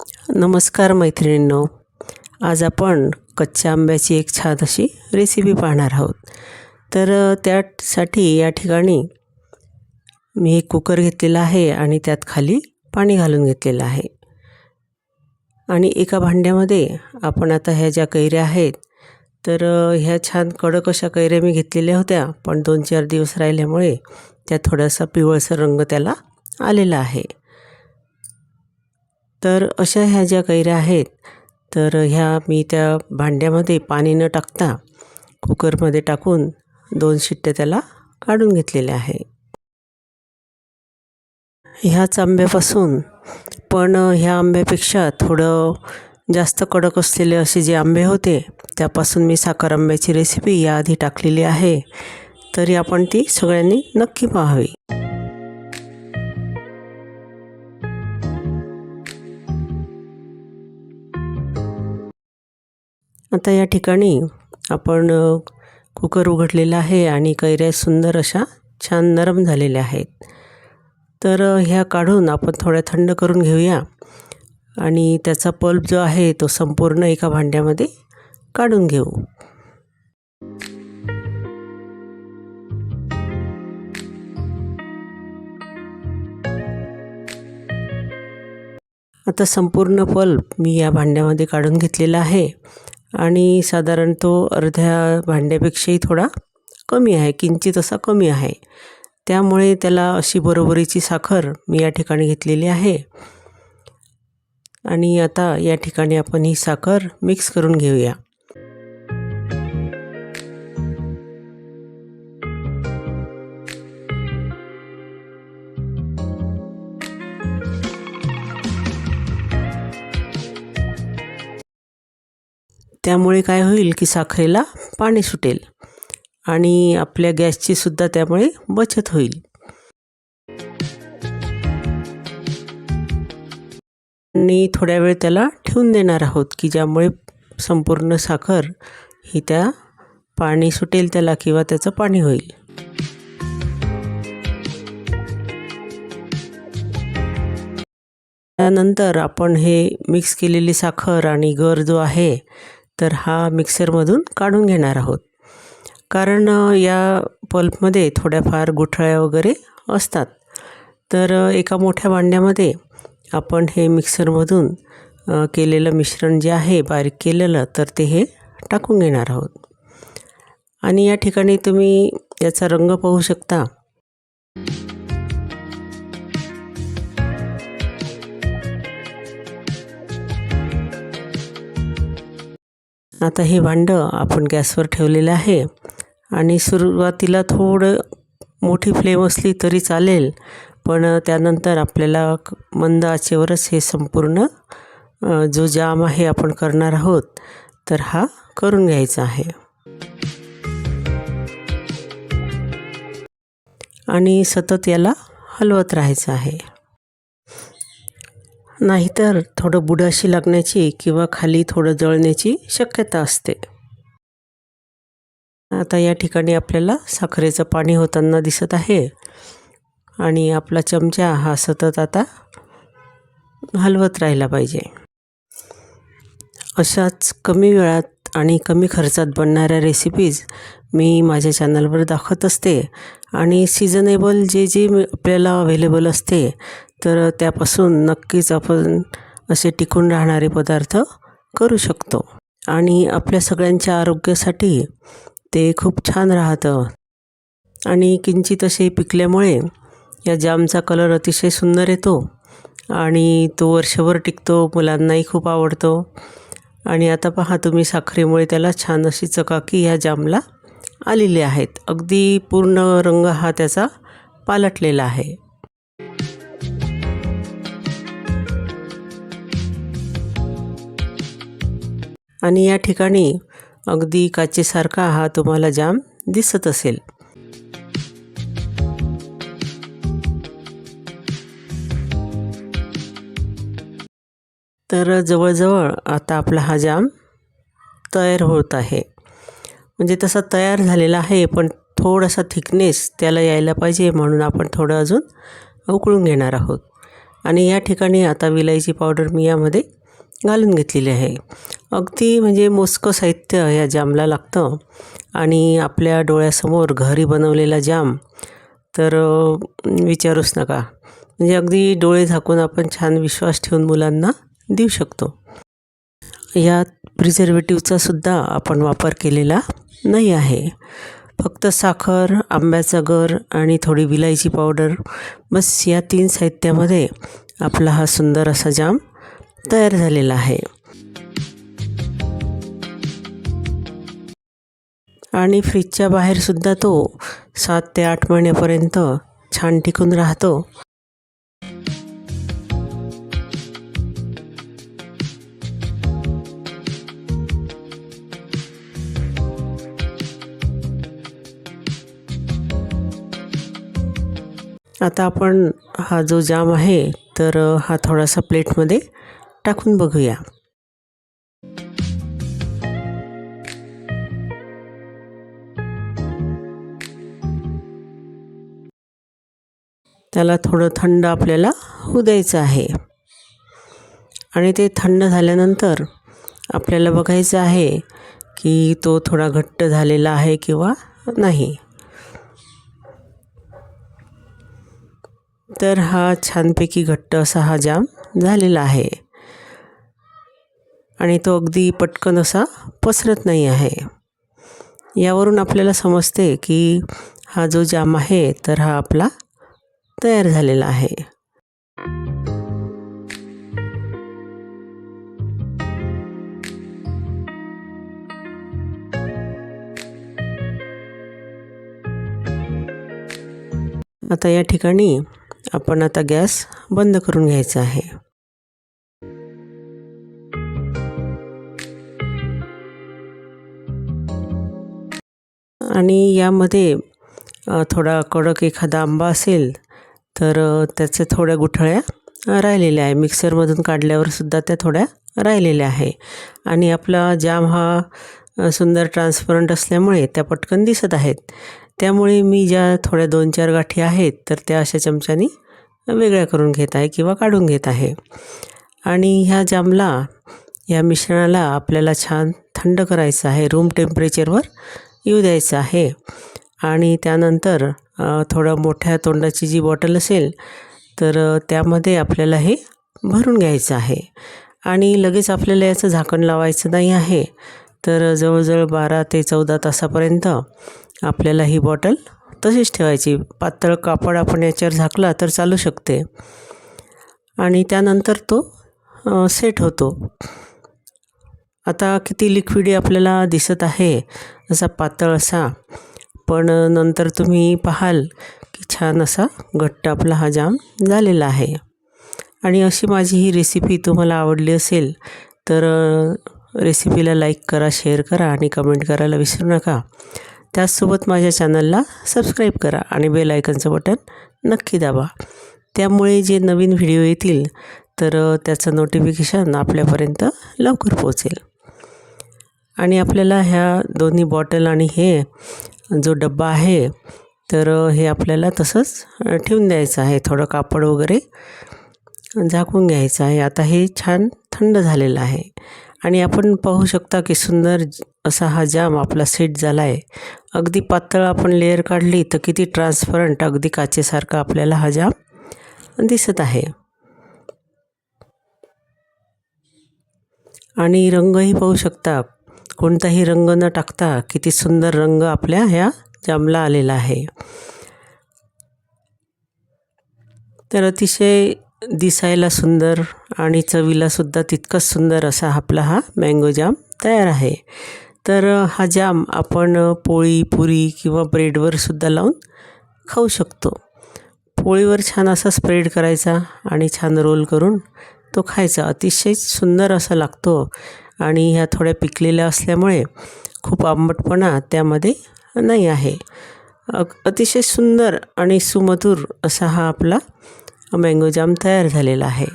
नमस्कार मैत्रिणींनो. आज आपण कच्च्या आंब्याची एक छान अशी रेसिपी पाहणार आहोत. तर त्यासाठी या ठिकाणी मी एक कुकर घेतलेला आहे आणि त्यात खाली पाणी घालून घेतलेलं आहे. आणि एका भांड्यामध्ये आपण आता ह्या ज्या कैऱ्या आहेत तर ह्या छान कडक अशा कैऱ्या मी घेतलेल्या होत्या पण दोन चार दिवस राहिल्यामुळे त्या थोडासा पिवळसर रंग त्याला आलेला आहे. तर अशा ह्या ज्या कैऱ्या आहेत तर ह्या मी त्या भांड्यामध्ये पाणी न टाकता कुकरमध्ये टाकून दोन शिट्ट्या त्याला काढून घेतलेल्या आहे ह्याच आंब्यापासून पण ह्या आंब्यापेक्षा थोडं जास्त कडक असलेले असे जे आंबे होते त्यापासून मी साखर आंब्याची रेसिपी याआधी टाकलेली आहे. तरी आपण ती सगळ्यांनी नक्की पाहावी. आता या ठिकाणी आपण कुकर उघडलेला आहे आणि कैऱ्या सुंदर अशा छान नरम झालेल्या आहेत. तर ह्या काढून आपण थोड्या थंड करून घेऊया आणि त्याचा पल्प जो आहे तो संपूर्ण एका भांड्यामध्ये काढून घेऊ. आता संपूर्ण पल्प मी या भांड्यामध्ये काढून घेतलेला आहे. आणि साधारण तो अर्ध्या भांड्यापेक्षाही थोडा कमी आहे किंचित असा कमी आहे. त्यामुळे त्याला अशी बरोबरीची साखर मी या ठिकाणी घेतलेली आहे. आणि आता या ठिकाणी आपण ही साखर मिक्स करून घेऊया. त्यामुळे काय होईल की साखरेला पाणी सुटेल आणि आपल्या गॅसची सुद्धा त्यामुळे बचत होईल. आणि थोड्या वेळ त्याला ठेवून देणार आहोत की ज्यामुळे संपूर्ण साखर ही त्या पाणी सुटेल त्याला किंवा त्याचं पाणी होईल. त्यानंतर आपण हे मिक्स केलेली साखर आणि गर जो आहे तर हा मिक्सरमधून काढून घेणार आहोत. कारण या पल्पमध्ये थोड्याफार गुठळ्या वगैरे असतात. तर एका मोठ्या भांड्यामध्ये आपण हे मिक्सरमधून केलेलं मिश्रण जे आहे बारीक केलेलं तर ते हे टाकून घेणार आहोत. आणि या ठिकाणी तुम्ही याचा रंग पाहू शकता. आता हे भांडं आपण गॅसवर ठेवलेलं आहे. आणि सुरुवातीला थोडं मोठी फ्लेम असली तरी चालेल पण त्यानंतर आपल्याला क- मंद आचेवरच हे संपूर्ण जो जाम आहे आपण करणार आहोत तर हा करून घ्यायचा आहे. आणि सतत याला हलवत राहायचं आहे. नाहीतर थोडं बुडाशी लागण्याची किंवा खाली थोडं जळण्याची शक्यता असते. आता या ठिकाणी आपल्याला साखरेचं पाणी होताना दिसत आहे. आणि आपला चमचा हा सतत आता हलवत राहिला पाहिजे. अशाच कमी वेळात आणि कमी खर्चात बनणाऱ्या रेसिपीज मी माझ्या चॅनलवर दाखवत असते. आणि सीझनेबल जे जे आपल्याला अवेलेबल असते तर त्यापासून नक्कीच आपण असे टिकून राहणारे पदार्थ करू शकतो. आणि आपल्या सगळ्यांच्या आरोग्यासाठी ते खूप छान राहतं. आणि किंचित असे पिकल्यामुळे या जामचा कलर अतिशय सुंदर येतो. आणि तो वर्षभर टिकतो मुलांनाही खूप आवडतो. आणि आता पहा तुम्ही साखरेमुळे त्याला छान अशी चकाकी ह्या जामला आलेली आहेत. अगदी पूर्ण रंग हा त्याचा पालटलेला आहे. आणि या ठिकाणी अगदी काचेसारखा हा तुम्हाला जाम दिसत असेल. तर जवळजवळ आता आपला हा जाम तयार होत आहे. म्हणजे तसा तयार झालेला आहे पण थोडासा थिकनेस त्याला यायला पाहिजे म्हणून आपण थोडं अजून उकळून घेणार आहोत. आणि या ठिकाणी आता विलायची पावडर मी यामध्ये घालून घेतलेली आहे. अगदी म्हणजे मोजकं साहित्य या जामला लागतं. आणि आपल्या डोळ्यासमोर घरी बनवलेला जाम तर विचारूच नका. म्हणजे अगदी डोळे झाकून आपण छान विश्वास ठेवून मुलांना देऊ शकतो. यात प्रिझर्वेटिव्हचा सुद्धा आपण वापर केलेला नाही आहे. फक्त साखर आंब्याचा गर आणि थोडी विलायची पावडर बस या तीन साहित्यामध्ये आपला हा सुंदर असा जाम तयार झालेला आहे. आणि फ्रीजच्या बाहेरसुद्धा तो सात ते आठ महिन्यापर्यंत छान टिकून राहतो. आता आपण हा जो जाम आहे तर हा थोडासा प्लेटमध्ये टाकून बघूया. त्याला थोडं थंड आपल्याला होऊ द्यायचं आहे. आणि ते थंड झाल्यानंतर आपल्याला बघायचं आहे की तो थोडा घट्ट झालेला आहे किंवा नाही. तर हा छानपैकी घट्ट असा हा जाम झालेला आहे. आणि तो अगदी पटकन असा पसरत नाही आहे. यावरून आपल्याला समजते की हा जो जाम आहे तर हा आपला तयार झालेला आहे. आता या ठिकाणी आपण आता गॅस बंद करून घ्यायचा आहे. आणि यामध्ये थोडा कडक एखादा आंबा असेल तर त्याचे थोड्या गुठळ्या राहिलेल्या आहे. मिक्सरमधून काढल्यावर सुद्धा त्या थोड्या राहिलेल्या आहे. आणि आपला जाम हा सुंदर ट्रान्सपरंट असल्यामुळे त्या पटकन दिसत आहेत. त्यामुळे मी ज्या थोड्या दोन चार गाठी आहेत तर त्या अशा चमच्यानी वेगळ्या करून घेत आहे किंवा काढून घेत आहे. आणि ह्या जामला या मिश्रणाला आपल्याला छान थंड करायचं आहे. रूम टेम्परेचरवर येऊ द्यायचं आहे. आणि त्यानंतर थोडं मोठ्या तोंडाची जी बॉटल असेल तर त्यामध्ये आपल्याला हे भरून घ्यायचं आहे. आणि लगेच आपल्याला याचं झाकण लावायचं नाही आहे तर जवळजवळ बारा ते चौदा तासापर्यंत आपल्याला ही बॉटल तशीच ठेवायची. पातळ कापड आपण याच्यावर झाकला तर चालू शकते. आणि त्यानंतर तो सेट होतो. आता किती लिक्विडी आपल्याला दिसत आहे असा पातळ असा. पण नंतर तुम्ही पाहाल की छान असा घट्ट आपला हा जाम झालेला आहे. आणि अशी माझी ही रेसिपी तुम्हाला आवडली असेल तर रेसिपीला लाईक करा शेअर करा आणि कमेंट करायला विसरू नका. त्याचसोबत माझ्या चॅनलला सबस्क्राईब करा आणि बेल आयकनचं बटन नक्की दाबा. त्यामुळे जे नवीन व्हिडिओ येतील तर त्याचं नोटिफिकेशन आपल्यापर्यंत लवकर पोहोचेल. आणि आपल्याला ह्या दोन्ही बॉटल आणि हे जो डब्बा आहे तर हे आपल्याला तसंच ठेवून द्यायचं आहे. थोडं कापड वगैरे झाकून घ्यायचं आहे. आता हे छान थंड झालेलं आहे. आणि आपण पाहू शकता की सुंदर असा हा जाम आपला सेट झाला आहे अगदी पातळ आपण लेअर काढली तर किती ट्रान्सपरंट अगदी काचेसारखा आपल्याला हा जाम दिसत आहे. आणि रंगही पाहू शकता. कोणताही रंग न टाकता किती सुंदर रंग आपल्या ह्या जामला आलेला आहे. तर अतिशय दिसायला सुंदर आणि चवीलासुद्धा तितकंच सुंदर असा आपला हा मँगो जाम तयार आहे. तर हा जाम आपण पोळी पुरी किंवा ब्रेडवर सुद्धा लावून खाऊ शकतो. पोळीवर छान असा स्प्रेड करायचा आणि छान रोल करून तो खायचा. अतिशय सुंदर असा लागतो. आणि ह्या थोड्या पिकलेल्या असल्यामुळे खूप आंबटपणा त्यामध्ये नाही आहे. अतिशय सुंदर आणि सुमधुर असा हा आपला मँगो जाम तयार झालेला आहे.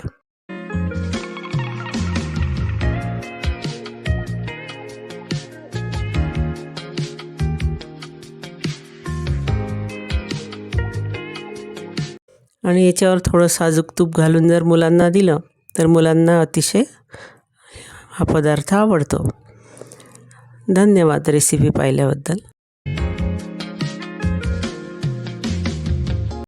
आणि याच्यावर थोडं साजूक तूप घालून जर मुलांना दिलं तर मुलांना अतिशय हा पदार्थ आवडतो. धन्यवाद रेसिपी पाहिल्याबद्दल.